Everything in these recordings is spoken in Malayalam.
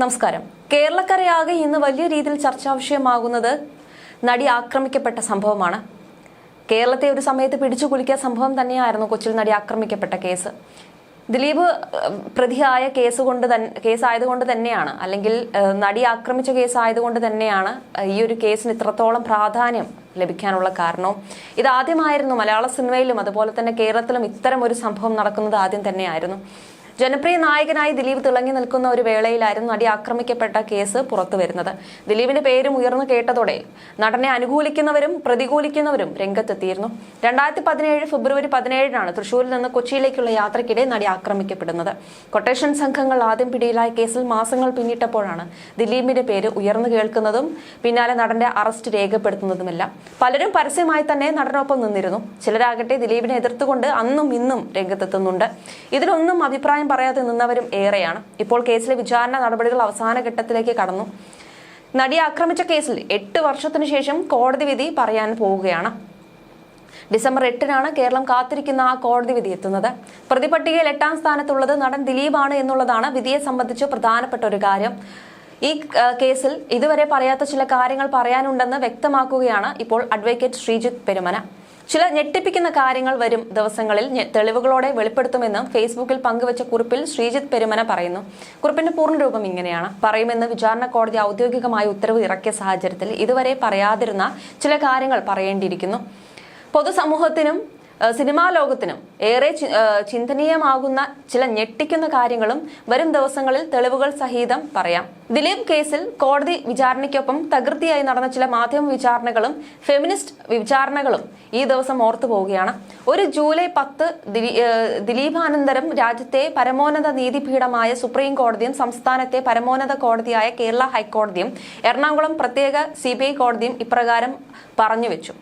നമസ്കാരം. കേരളക്കരയാകെ ഇന്ന് വലിയ രീതിയിൽ ചർച്ചാ വിഷയമാകുന്നത് നടി ആക്രമിക്കപ്പെട്ട സംഭവമാണ്. കേരളത്തെ ഒരു സമയത്ത് പിടിച്ചു കുളിക്കിയ സംഭവം തന്നെയായിരുന്നു കൊച്ചിയിൽ നടി ആക്രമിക്കപ്പെട്ട കേസ്. ദിലീപ് പ്രതിയായ കേസ് കൊണ്ട് തന്നെ കേസായതുകൊണ്ട് തന്നെയാണ്. അല്ലെങ്കിൽ നടി ആക്രമിച്ച കേസായതുകൊണ്ട് തന്നെയാണ് ഈ ഒരു കേസിന് ഇത്രത്തോളം പ്രാധാന്യം ലഭിക്കാനുള്ള കാരണവും. ഇതാദ്യമായിരുന്നു മലയാള സിനിമയിലും അതുപോലെ തന്നെ കേരളത്തിലും ഇത്തരം ഒരു സംഭവം നടക്കുന്നത് ആദ്യം തന്നെയായിരുന്നു. ജനപ്രിയ നായകനായി ദിലീപ് തിളങ്ങി നിൽക്കുന്ന ഒരു വേളയിലായിരുന്നു നടി ആക്രമിക്കപ്പെട്ട കേസ് പുറത്തു വരുന്നത് ദിലീപിന്റെ പേരും ഉയർന്നു കേട്ടതോടെ നടനെ അനുകൂലിക്കുന്നവരും പ്രതികൂലിക്കുന്നവരും രംഗത്തെത്തിയിരുന്നു. രണ്ടായിരത്തി പതിനേഴ് ഫെബ്രുവരി പതിനേഴിനാണ് തൃശൂരിൽ നിന്ന് കൊച്ചിയിലേക്കുള്ള യാത്രയ്ക്കിടെ നടി ആക്രമിക്കപ്പെടുന്നത്. കൊട്ടേഷൻ സംഘങ്ങൾ ആദ്യം പിടിയിലായ കേസിൽ മാസങ്ങൾ പിന്നിട്ടപ്പോഴാണ് ദിലീപിന്റെ പേര് ഉയർന്നു കേൾക്കുന്നതും പിന്നാലെ നടന്റെ അറസ്റ്റ് രേഖപ്പെടുത്തുന്നതുമെല്ലാം. പലരും പരസ്യമായി തന്നെ നടനൊപ്പം നിന്നിരുന്നു. ചിലരാകട്ടെ ദിലീപിനെ എതിർത്തുകൊണ്ട് അന്നും ഇന്നും രംഗത്തെത്തുന്നുണ്ട്. ഇതിലൊന്നും അഭിപ്രായം പറയാതെ നിന്നവരും ഏറെയാണ്. ഇപ്പോൾ കേസിലെ വിചാരണ നടപടികൾ അവസാന ഘട്ടത്തിലേക്ക് കടന്നു. നടിയെ ആക്രമിച്ച കേസിൽ എട്ട് വർഷത്തിനു ശേഷം കോടതി വിധി പറയാൻ പോവുകയാണ്. ഡിസംബർ എട്ടിനാണ് കേരളം കാത്തിരിക്കുന്ന ആ കോടതി വിധി എത്തുന്നത്. പ്രതിപട്ടികയിൽ എട്ടാം സ്ഥാനത്തുള്ളത് നടൻ ദിലീപാണ് എന്നുള്ളതാണ് വിധിയെ സംബന്ധിച്ച് പ്രധാനപ്പെട്ട ഒരു കാര്യം. ഈ കേസിൽ ഇതുവരെ പറയാത്ത ചില കാര്യങ്ങൾ പറയാനുണ്ടെന്ന് വ്യക്തമാക്കുകയാണ് ഇപ്പോൾ അഡ്വക്കേറ്റ് ശ്രീജിത്ത് പെരുമന. ചില ഞെട്ടിപ്പിക്കുന്ന കാര്യങ്ങൾ വരും ദിവസങ്ങളിൽ തെളിവുകളോടെ വെളിപ്പെടുത്തുമെന്നും ഫേസ്ബുക്കിൽ പങ്കുവച്ച കുറിപ്പിൽ ശ്രീജിത്ത് പെരുമന പറയുന്നു. കുറിപ്പിന്റെ പൂർണരൂപം ഇങ്ങനെയാണ്. പറയുമെന്ന് വിചാരണ കോടതി ഔദ്യോഗികമായ ഉത്തരവ് ഇറക്കിയ സാഹചര്യത്തിൽ ഇതുവരെ പറയാതിരുന്ന ചില കാര്യങ്ങൾ പറയേണ്ടിയിരിക്കുന്നു. പൊതുസമൂഹത്തിനും സിനിമാ ലോകത്തിനും ഏറെ ചിന്തനീയമാകുന്ന ചില ഞെട്ടിക്കുന്ന കാര്യങ്ങളും വരും ദിവസങ്ങളിൽ തെളിവുകൾ സഹിതം പറയാം. ദിലീപ് കേസിൽ കോടതി വിചാരണയ്ക്കൊപ്പം തകൃതിയായി നടന്ന ചില മാധ്യമ വിചാരണകളും ഫെമിനിസ്റ്റ് വിചാരണകളും ഈ ദിവസം ഓർത്തു പോവുകയാണ്. ഒരു ജൂലൈ പത്ത് ദിലീ- ദിലീപാനന്തരം രാജ്യത്തെ പരമോന്നത നീതിപീഠമായ സുപ്രീം കോടതിയും സംസ്ഥാനത്തെ പരമോന്നത കോടതിയായ കേരള ഹൈക്കോടതിയും എറണാകുളം പ്രത്യേക സി കോടതിയും ഇപ്രകാരം പറഞ്ഞുവെച്ചു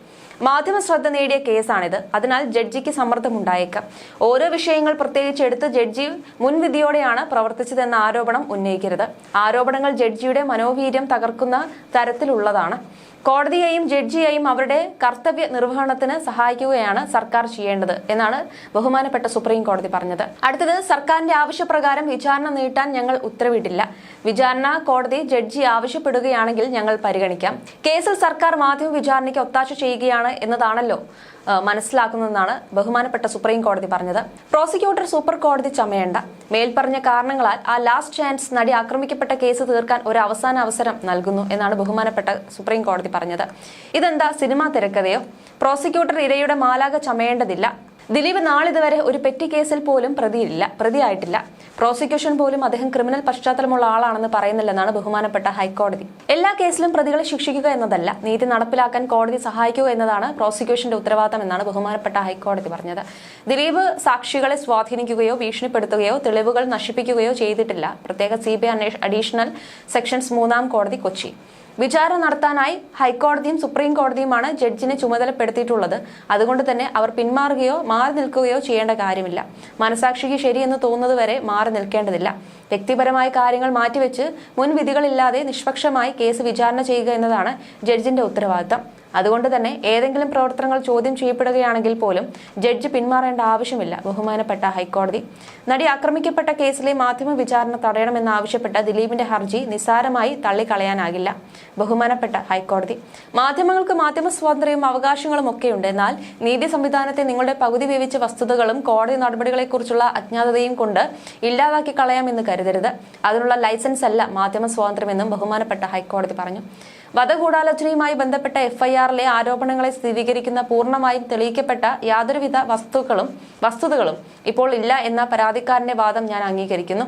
മാധ്യമ ശ്രദ്ധ നേടിയ കേസാണിത്. അതിനാൽ ജഡ്ജിക്ക് സമ്മർദ്ദമുണ്ടായേക്കാം. ഓരോ വിഷയങ്ങൾ പ്രത്യേകിച്ച് എടുത്ത് ജഡ്ജി മുൻവിധിയോടെയാണ് പ്രവർത്തിച്ചതെന്ന ആരോപണം ഉന്നയിക്കരുത്. ആരോപണങ്ങൾ ജഡ്ജിയുടെ മനോവീര്യം തകർക്കുന്ന തരത്തിലുള്ളതാണ്. കോടതിയെയും ജഡ്ജിയെയും അവരുടെ കർത്തവ്യ നിർവഹണത്തിന് സഹായിക്കുകയാണ് സർക്കാർ ചെയ്യേണ്ടത് എന്നാണ് ബഹുമാനപ്പെട്ട സുപ്രീം കോടതി പറഞ്ഞത്. അടുത്തത് സർക്കാരിന്റെ ആവശ്യപ്രകാരം വിചാരണ നീട്ടാൻ ഞങ്ങൾ ഉത്തരവിട്ടില്ല വിചാരണ കോടതി ജഡ്ജി ആവശ്യപ്പെടുകയാണെങ്കിൽ ഞങ്ങൾ പരിഗണിക്കാം. കേസിൽ സർക്കാർ മാധ്യമ വിചാരണയ്ക്ക് ഒത്താശ ചെയ്യുകയാണ് എന്നതാണല്ലോ മനസ്സിലാക്കുന്നതെന്നാണ് ബഹുമാനപ്പെട്ട സുപ്രീം കോടതി പറഞ്ഞത്. പ്രോസിക്യൂട്ടർ സൂപ്പർ കോടതി ചമയേണ്ട. മേൽപ്പറഞ്ഞ കാരണങ്ങളാൽ ആ ലാസ്റ്റ് ചാൻസ് നടി ആക്രമിക്കപ്പെട്ട കേസ് തീർക്കാൻ ഒരു അവസാന അവസരം നൽകുന്നു എന്നാണ് ബഹുമാനപ്പെട്ട സുപ്രീം കോടതി പറഞ്ഞത്. ഇതെന്താ സിനിമാ തിരക്കഥയോ? പ്രോസിക്യൂട്ടർ ഇരയുടെ മാലാക ചമയേണ്ടതില്ല. ദിലീപ് നാളിതുവരെ ഒരു പെറ്റി കേസിൽ പോലും പ്രതിയില്ല പ്രതിയായിട്ടില്ല. പ്രോസിക്യൂഷൻ പോലും അദ്ദേഹം ക്രിമിനൽ പശ്ചാത്തലമുള്ള ആളാണെന്ന് പറയുന്നില്ലെന്നാണ് ബഹുമാനപ്പെട്ട ഹൈക്കോടതി. എല്ലാ കേസിലും പ്രതികളെ ശിക്ഷിക്കുക എന്നതല്ല നീതി നടപ്പിലാക്കാൻ കോടതി സഹായിക്കുക എന്നതാണ് പ്രോസിക്യൂഷന്റെ ഉത്തരവാദിത്തം എന്നാണ് ബഹുമാനപ്പെട്ട ഹൈക്കോടതി പറഞ്ഞത്. ദിലീപ് സാക്ഷികളെ സ്വാധീനിക്കുകയോ ഭീഷണിപ്പെടുത്തുകയോ തെളിവുകൾ നശിപ്പിക്കുകയോ ചെയ്തിട്ടില്ല. പ്രത്യേക സി ബി അഡീഷണൽ സെക്ഷൻസ് മൂന്നാം കോടതി കൊച്ചി. വിചാരണ നടത്താനായി ഹൈക്കോടതിയും സുപ്രീം കോടതിയുമാണ് ജഡ്ജിനെ ചുമതലപ്പെടുത്തിയിട്ടുള്ളത്. അതുകൊണ്ട് തന്നെ അവർ പിന്മാറുകയോ മാറി നിൽക്കുകയോ ചെയ്യേണ്ട കാര്യമില്ല. മനസാക്ഷിക്ക് ശരിയെന്ന് തോന്നുന്നത് വരെ മാറി നിൽക്കേണ്ടതില്ല. വ്യക്തിപരമായ കാര്യങ്ങൾ മാറ്റിവെച്ച് മുൻവിധികളില്ലാതെ നിഷ്പക്ഷമായി കേസ് വിചാരണ ചെയ്യുക എന്നതാണ് ജഡ്ജിന്റെ ഉത്തരവാദിത്തം. അതുകൊണ്ട് തന്നെ ഏതെങ്കിലും പ്രവർത്തനങ്ങൾ ചോദ്യം ചെയ്യപ്പെടുകയാണെങ്കിൽ പോലും ജഡ്ജ് പിന്മാറേണ്ട ആവശ്യമില്ല. ബഹുമാനപ്പെട്ട ഹൈക്കോടതി. നടി ആക്രമിക്കപ്പെട്ട കേസിലെ മാധ്യമ വിചാരണ തടയണമെന്നാവശ്യപ്പെട്ട ദിലീപിന്റെ ഹർജി നിസ്സാരമായി തള്ളിക്കളയാനാകില്ല. ബഹുമാനപ്പെട്ട ഹൈക്കോടതി. മാധ്യമങ്ങൾക്ക് മാധ്യമ സ്വാതന്ത്ര്യവും അവകാശങ്ങളും ഒക്കെയുണ്ട്. എന്നാൽ നീതി സംവിധാനത്തെ നിങ്ങളുടെ പകുതി വേവിച്ച വസ്തുതകളും കോടതി നടപടികളെക്കുറിച്ചുള്ള അജ്ഞാതതയും കൊണ്ട് ഇല്ലാതാക്കി കളയാമെന്ന് കരുതരുത്. അതിനുള്ള ലൈസൻസ് അല്ല മാധ്യമ സ്വാതന്ത്ര്യമെന്നും ബഹുമാനപ്പെട്ട ഹൈക്കോടതി പറഞ്ഞു. വധഗൂഢാലോചനയുമായി ബന്ധപ്പെട്ട എഫ്ഐആറിലെ ആരോപണങ്ങളെ സ്ഥിരീകരിക്കുന്ന പൂർണമായും തെളിയിക്കപ്പെട്ട യാതൊരുവിധ വസ്തുക്കളും വസ്തുതകളും ഇപ്പോൾ ഇല്ല എന്ന പരാതിക്കാരന്റെ വാദം ഞാൻ അംഗീകരിക്കുന്നു.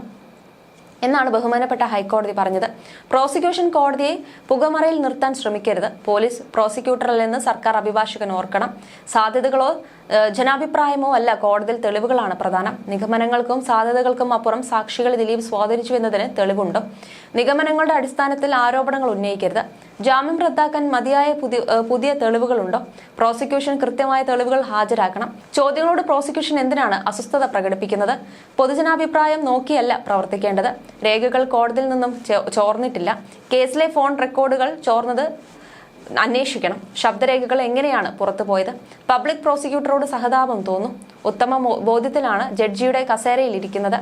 എന്നാണ് ബഹുമാനപ്പെട്ട ഹൈക്കോടതി പറഞ്ഞത്. പ്രോസിക്യൂഷൻ കോടതിയെ പുകമറയിൽ നിർത്താൻ ശ്രമിക്കരുത്. പോലീസ് പ്രോസിക്യൂട്ടറിൽ നിന്ന് സർക്കാർ അഭിഭാഷകൻ ഓർക്കണം. സാധ്യതകളോ ജനാഭിപ്രായമോ അല്ല കോടതിയിൽ തെളിവുകളാണ് പ്രധാനം. നിഗമനങ്ങൾക്കും സാധ്യതകൾക്കും അപ്പുറം സാക്ഷികൾ ദിലീപ് സ്വാധീനിച്ചു എന്നതിന് തെളിവുണ്ട്. നിഗമനങ്ങളുടെ അടിസ്ഥാനത്തിൽ ആരോപണങ്ങൾ ഉന്നയിക്കരുത്. ജാമ്യം റദ്ദാക്കാൻ മതിയായ പുതിയ പുതിയ തെളിവുകളുണ്ടോ. പ്രോസിക്യൂഷൻ കൃത്യമായ തെളിവുകൾ ഹാജരാക്കണം. ചോദ്യങ്ങളോട് പ്രോസിക്യൂഷൻ എന്തിനാണ് അസ്വസ്ഥത പ്രകടിപ്പിക്കുന്നത്? പൊതുജനാഭിപ്രായം നോക്കിയല്ല പ്രവർത്തിക്കേണ്ടത്. രേഖകൾ കോടതിയിൽ നിന്നും ചോർന്നിട്ടില്ല. കേസിലെ ഫോൺ റെക്കോർഡുകൾ ചോർന്നത് അന്വേഷിക്കണം. ശബ്ദരേഖകൾ എങ്ങനെയാണ് പുറത്തു പോയത്? പബ്ലിക് പ്രോസിക്യൂട്ടറോട് സഹതാപം തോന്നും. ഉത്തമ ബോധ്യത്തിലാണ് ജഡ്ജിയുടെ കസേരയിൽ ഇരിക്കുന്നത്.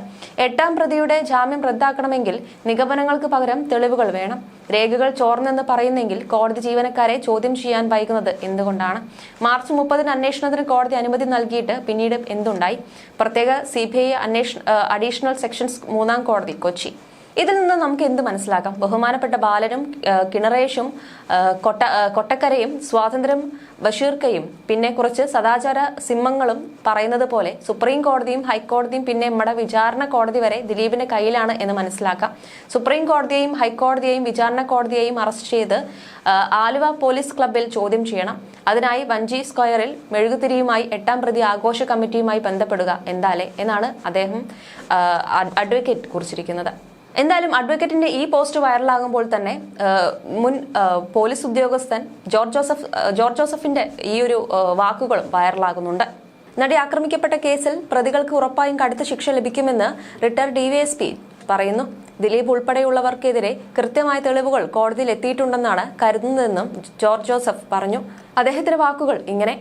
എട്ടാം പ്രതിയുടെ ജാമ്യം റദ്ദാക്കണമെങ്കിൽ നിഗമനങ്ങൾക്ക് പകരം തെളിവുകൾ വേണം. രേഖകൾ ചോർന്നെന്ന് പറയുന്നെങ്കിൽ കോടതി ജീവനക്കാരെ ചോദ്യം ചെയ്യാൻ വൈകുന്നത് എന്തുകൊണ്ടാണ്? മാർച്ച് മുപ്പതിന് അന്വേഷണത്തിന് കോടതി അനുമതി നൽകിയിട്ട് പിന്നീട് എന്തുണ്ടായി? പ്രത്യേക സി ബി ഐ അന്വേഷണ അഡീഷണൽ സെക്ഷൻസ് മൂന്നാം കോടതി കൊച്ചി. ഇതിൽ നിന്ന് നമുക്ക് എന്ത് മനസ്സിലാക്കാം? ബഹുമാനപ്പെട്ട ബാലനും കിണറേഷും കൊട്ട കൊട്ടക്കരയും സ്വാതന്ത്ര്യം ബഷീർക്കയും പിന്നെ കുറച്ച് സദാചാര സിംഹങ്ങളും പറയുന്നത് പോലെ സുപ്രീം കോടതിയും ഹൈക്കോടതിയും പിന്നെ നമ്മുടെ വിചാരണ കോടതി വരെ ദിലീപിന്റെ കയ്യിലാണ് എന്ന് മനസ്സിലാക്കാം. സുപ്രീം കോടതിയെയും ഹൈക്കോടതിയെയും വിചാരണ കോടതിയെയും അറസ്റ്റ് ചെയ്ത് ആലുവ പോലീസ് ക്ലബിൽ ചോദ്യം ചെയ്യണം. അതിനായി വഞ്ചി സ്ക്വയറിൽ മെഴുകുതിരിയുമായി എട്ടാം പ്രതി ആഘോഷ കമ്മിറ്റിയുമായി ബന്ധപ്പെടുക എന്താലേ എന്നാണ് അദ്ദേഹം അഡ്വക്കേറ്റ് കുറിച്ചിരിക്കുന്നത്. എന്തായാലും അഡ്വക്കേറ്റിന്റെ ഈ പോസ്റ്റ് വൈറലാകുമ്പോൾ തന്നെ മുൻ പോലീസ് ഉദ്യോഗസ്ഥൻ ജോർജ് ജോസഫ് ജോർജ് ജോസഫിന്റെ ഈ ഒരു വാക്കുകളും വൈറലാകുന്നുണ്ട്. നടി ആക്രമിക്കപ്പെട്ട കേസിൽ പ്രതികൾക്ക് ഉറപ്പായും കടുത്ത ശിക്ഷ ലഭിക്കുമെന്ന് റിട്ടയർ ഡിവൈഎസ്പി പറയുന്നു. ദിലീപ് ഉൾപ്പെടെയുള്ളവർക്കെതിരെ കൃത്യമായ തെളിവുകൾ കോടതിയിൽ എത്തിയിട്ടുണ്ടെന്നാണ് കരുതുന്നതെന്നും ജോർജ് ജോസഫ് പറഞ്ഞു. അദ്ദേഹത്തിന്റെ വാക്കുകൾ ഇങ്ങനെ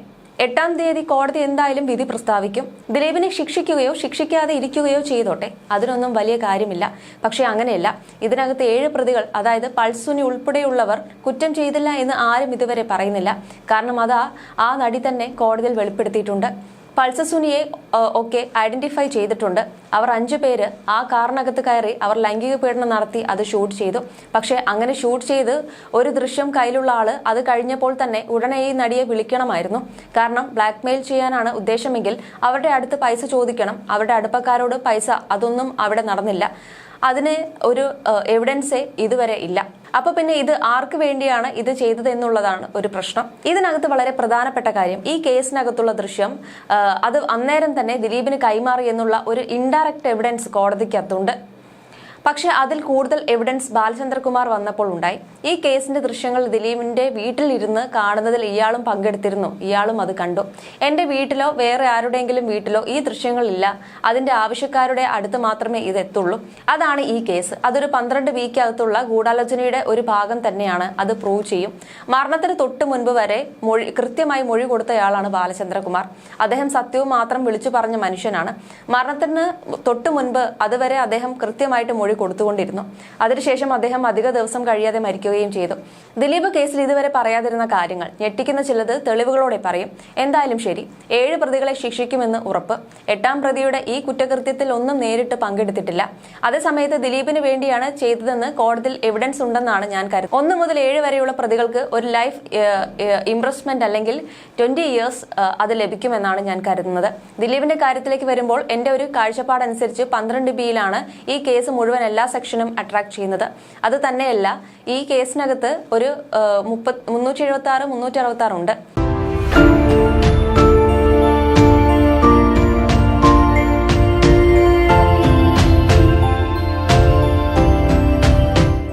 എട്ടാം തീയതി കോടതി എന്തായാലും വിധി പ്രസ്താവിക്കും. ദിലീപിനെ ശിക്ഷിക്കുകയോ ശിക്ഷിക്കാതെ ഇരിക്കുകയോ ചെയ്തോട്ടെ. അതിനൊന്നും വലിയ കാര്യമില്ല. പക്ഷേ അങ്ങനെയല്ല. ഇതിനകത്ത് ഏഴ് പ്രതികൾ അതായത് പൾസുനി ഉൾപ്പെടെയുള്ളവർ കുറ്റം ചെയ്തില്ല എന്ന് ആരും ഇതുവരെ പറയുന്നില്ല. കാരണം അതാ ആ നടി തന്നെ കോടതിയിൽ വെളിപ്പെടുത്തിയിട്ടുണ്ട്. പൾസസുനിയെ ഒക്കെ ഐഡന്റിഫൈ ചെയ്തിട്ടുണ്ട്. അവർ അഞ്ചു പേര് ആ കാറിനകത്ത് കയറി അവർ ലൈംഗിക പീഡനം നടത്തി അത് ഷൂട്ട് ചെയ്തു. പക്ഷേ അങ്ങനെ ഷൂട്ട് ചെയ്ത് ഒരു ദൃശ്യം കയ്യിലുള്ള ആൾ അത് കഴിഞ്ഞപ്പോൾ തന്നെ ഉടനെ ഈ നടിയെ വിളിക്കണമായിരുന്നു. കാരണം ബ്ലാക്ക് മെയിൽ ചെയ്യാനാണ് ഉദ്ദേശമെങ്കിൽ അവരുടെ അടുത്ത് പൈസ ചോദിക്കണം. അവരുടെ അടുപ്പക്കാരോട് പൈസ അതൊന്നും അവിടെ നടന്നില്ല. അതിന് ഒരു എവിഡൻസേ ഇതുവരെ ഇല്ല. അപ്പൊ പിന്നെ ഇത് ആർക്ക് വേണ്ടിയാണ് ഇത് ചെയ്തത് എന്നുള്ളതാണ് ഒരു പ്രശ്നം. ഇതിനകത്ത് വളരെ പ്രധാനപ്പെട്ട കാര്യം ഈ കേസിനകത്തുള്ള ദൃശ്യം അത് അന്നേരം തന്നെ ദിലീപിന് കൈമാറി എന്നുള്ള ഒരു ഇൻഡയറക്റ്റ് എവിഡൻസ് കോടതിക്കകത്തുണ്ട്. പക്ഷേ അതിൽ കൂടുതൽ എവിഡൻസ് ബാലചന്ദ്രകുമാർ വന്നപ്പോൾ ഉണ്ടായി. ഈ കേസിന്റെ ദൃശ്യങ്ങൾ ദിലീപിന്റെ വീട്ടിലിരുന്ന് കാണുന്നതിൽ ഇയാളും പങ്കെടുത്തിരുന്നു. ഇയാളും അത് കണ്ടു. എന്റെ വീട്ടിലോ വേറെ ആരുടെയെങ്കിലും വീട്ടിലോ ഈ ദൃശ്യങ്ങളില്ല. അതിന്റെ ആവശ്യക്കാരുടെ അടുത്ത് മാത്രമേ ഇത് എത്തുള്ളൂ. അതാണ് ഈ കേസ്. അതൊരു പന്ത്രണ്ട് വീക്കകത്തുള്ള ഗൂഢാലോചനയുടെ ഒരു ഭാഗം തന്നെയാണ്. അത് പ്രൂവ് ചെയ്യും. മരണത്തിന് തൊട്ട് മുൻപ് വരെ മൊഴി കൃത്യമായി മൊഴി കൊടുത്തയാളാണ് ബാലചന്ദ്രകുമാർ. അദ്ദേഹം സത്യവും മാത്രം വിളിച്ചു പറഞ്ഞ മനുഷ്യനാണ്. മരണത്തിന് തൊട്ട് മുൻപ് അതുവരെ അദ്ദേഹം കൃത്യമായിട്ട് മൊഴി കൊടുത്തുകൊണ്ടിരുന്നു. അതിനുശേഷം അദ്ദേഹം അധിക ദിവസം കഴിയാതെ മരിക്കുകയും ചെയ്തു. ദിലീപ് കേസിൽ ഇതുവരെ പറയാതിരുന്ന കാര്യങ്ങൾ ഞെട്ടിക്കുന്ന ചിലത് തെളിവുകളോടെ പറയും. എന്തായാലും ശരി ഏഴ് പ്രതികളെ ശിക്ഷിക്കുമെന്ന് ഉറപ്പ്. എട്ടാം പ്രതിയുടെ ഈ കുറ്റകൃത്യത്തിൽ ഒന്നും നേരിട്ട് പങ്കെടുത്തിട്ടില്ല. അതേസമയത്ത് ദിലീപിന് വേണ്ടിയാണ് ചെയ്തതെന്ന് കോടതിയിൽ എവിഡൻസ് ഉണ്ടെന്നാണ് ഞാൻ കരുതുന്നത്. ഒന്ന് മുതൽ ഏഴ് വരെയുള്ള പ്രതികൾക്ക് ഒരു ലൈഫ് ഇംപ്രസ്മെന്റ് അല്ലെങ്കിൽ ട്വന്റി ഇയേഴ്സ് അത് ലഭിക്കുമെന്നാണ് ഞാൻ കരുതുന്നത്. ദിലീപിന്റെ കാര്യത്തിലേക്ക് വരുമ്പോൾ എന്റെ ഒരു കാഴ്ചപ്പാടനുസരിച്ച് പന്ത്രണ്ട് ബിയിലാണ് ഈ കേസ് മുഴുവൻ എല്ലാ സെക്ഷനും അട്രാക്ട് ചെയ്യുന്നത്. അത് തന്നെയല്ല ഈ കേസിനകത്ത് ഒരു മുപ്പത് മുന്നൂറ്റി എഴുപത്തി ആറ് മുന്നൂറ്റി അറുപത്തി ആറ് ഉണ്ട്.